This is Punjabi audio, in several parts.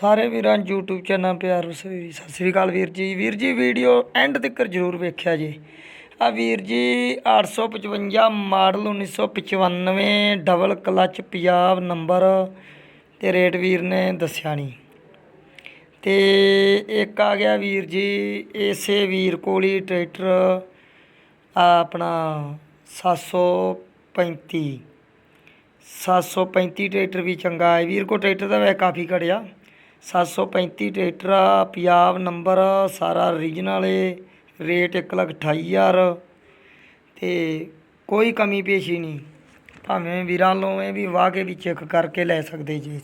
ਸਾਰੇ ਵੀਰਾਂ ਨੂੰ YouTube ਚੈਨਲ ਪਿਆਰ ਸ੍ਰੀ ਸਤਿ ਸ੍ਰੀ ਅਕਾਲ ਵੀਰ ਜੀ। ਵੀਰ ਜੀ ਵੀਡੀਓ ਐਂਡ ਤੱਕ ਜਰੂਰ ਵੇਖਿਆ ਜੀ। ਆ ਵੀਰ ਜੀ 855 model 1995 double clutch Punjab number ਤੇ ਰੇਟ ਵੀਰ ਨੇ ਦੱਸਿਆ ਨਹੀਂ ਤੇ ਇੱਕ ਆ ਗਿਆ ਵੀਰ ਜੀ, ਇਸੇ ਵੀਰ ਕੋਲ ਹੀ ਟਰੈਕਟਰ ਆ ਆਪਣਾ 735 735 ਟਰੈਕਟਰ ਵੀ ਚੰਗਾ ਹੈ। ਵੀਰ ਕੋ ਟਰੈਕਟਰ ਦਾ ਵੈ ਕਾਫੀ ਘੜਿਆ। 735 ਟਰੈਕਟਰ ਆ, ਪੰਜਾਬ ਨੰਬਰ ਸਾਰਾ ਰੀਜਨਲ ਏ, ਰੇਟ ਇੱਕ ਲੱਖ ਅਠਾਈ ਹਜ਼ਾਰ। ਅਤੇ ਕੋਈ ਕਮੀ ਪੇਸ਼ੀ ਨਹੀਂ। ਭਾਵੇਂ ਵੀਰਾਂ ਲੋ ਇਹ ਵੀ ਵਾਹ ਕੇ ਵੀ ਚੈੱਕ ਕਰਕੇ ਲੈ ਸਕਦੇ ਜੀ।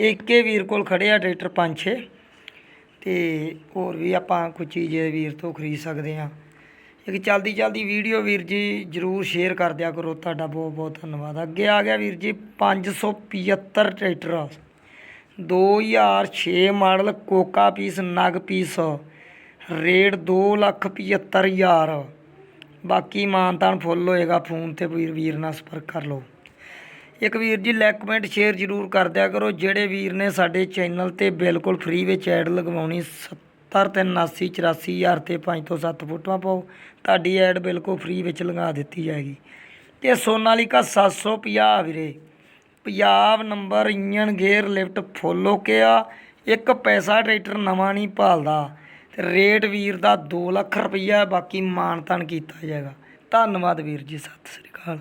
ਇੱਕੇ ਵੀਰ ਕੋਲ ਖੜਿਆ ਟਰੈਕਟਰ ਪੰਜ ਛੇ। ਅਤੇ ਹੋਰ ਵੀ ਆਪਾਂ ਕੁਝ ਚੀਜ਼ ਵੀਰ ਤੋਂ ਖਰੀਦ ਸਕਦੇ ਹਾਂ। ਇੱਕ ਚਲਦੀ ਚਲਦੀ ਵੀਡੀਓ ਵੀਰ ਜੀ ਜਰੂਰ ਸ਼ੇਅਰ ਕਰ ਦਿਆ ਕਰੋ। ਤੁਹਾਡਾ ਬਹੁਤ ਬਹੁਤ ਧੰਨਵਾਦ। ਅੱਗੇ ਆ ਗਿਆ ਵੀਰ ਜੀ 575 ਟਰੈਕਟਰ। 2006 ਮਾਡਲ ਕੋਕਾ ਪੀਸ, ਨਗ ਪੀਸ, ਰੇਟ 275000 ਬਾਕੀ ਮਾਨਤਾਨ ਫੁੱਲ ਹੋਏਗਾ, ਫੋਨ ਤੇ ਵੀਰ ਵੀਰ ਨਾਲ ਸੰਪਰਕ ਕਰ ਲਓ। ਇੱਕ ਵੀਰ ਜੀ ਲਾਈਕ ਕਮੈਂਟ ਸ਼ੇਅਰ ਜਰੂਰ ਕਰ ਦਿਆ ਕਰੋ। ਜਿਹੜੇ ਵੀਰ ਨੇ ਸਾਡੇ ਚੈਨਲ ਤੇ ਬਿਲਕੁਲ ਫ੍ਰੀ ਵਿੱਚ ਐਡ ਲਗਵਾਉਣੀ 70 ਤੇ 79 84000 ਤੇ 5 ਤੋਂ 7 ਫੋਟੋਆਂ ਪਾਓ, ਤੁਹਾਡੀ ਐਡ ਬਿਲਕੁਲ ਫ੍ਰੀ ਵਿੱਚ ਲਗਾ ਦਿੱਤੀ ਜਾਏਗੀ। ਤੇ ਸੋਨਾਲੀਕਾ 750 ਵੀਰੇ। Punjab number engine gear lift full okay ਆ ਇੱਕ ਪੈਸਾ ਟਰੈਕਟਰ ਨਵਾਂ ਨਹੀਂ ਭਾਲਦਾ ਤੇ ਰੇਟ ਵੀਰ ਦਾ 2 ਲੱਖ ਰੁਪਈਆ ਬਾਕੀ ਮਾਨਤਨ ਕੀਤਾ ਜਾਏਗਾ। ਧੰਨਵਾਦ ਵੀਰ ਜੀ, ਸਤਿ ਸ੍ਰੀ ਅਕਾਲ।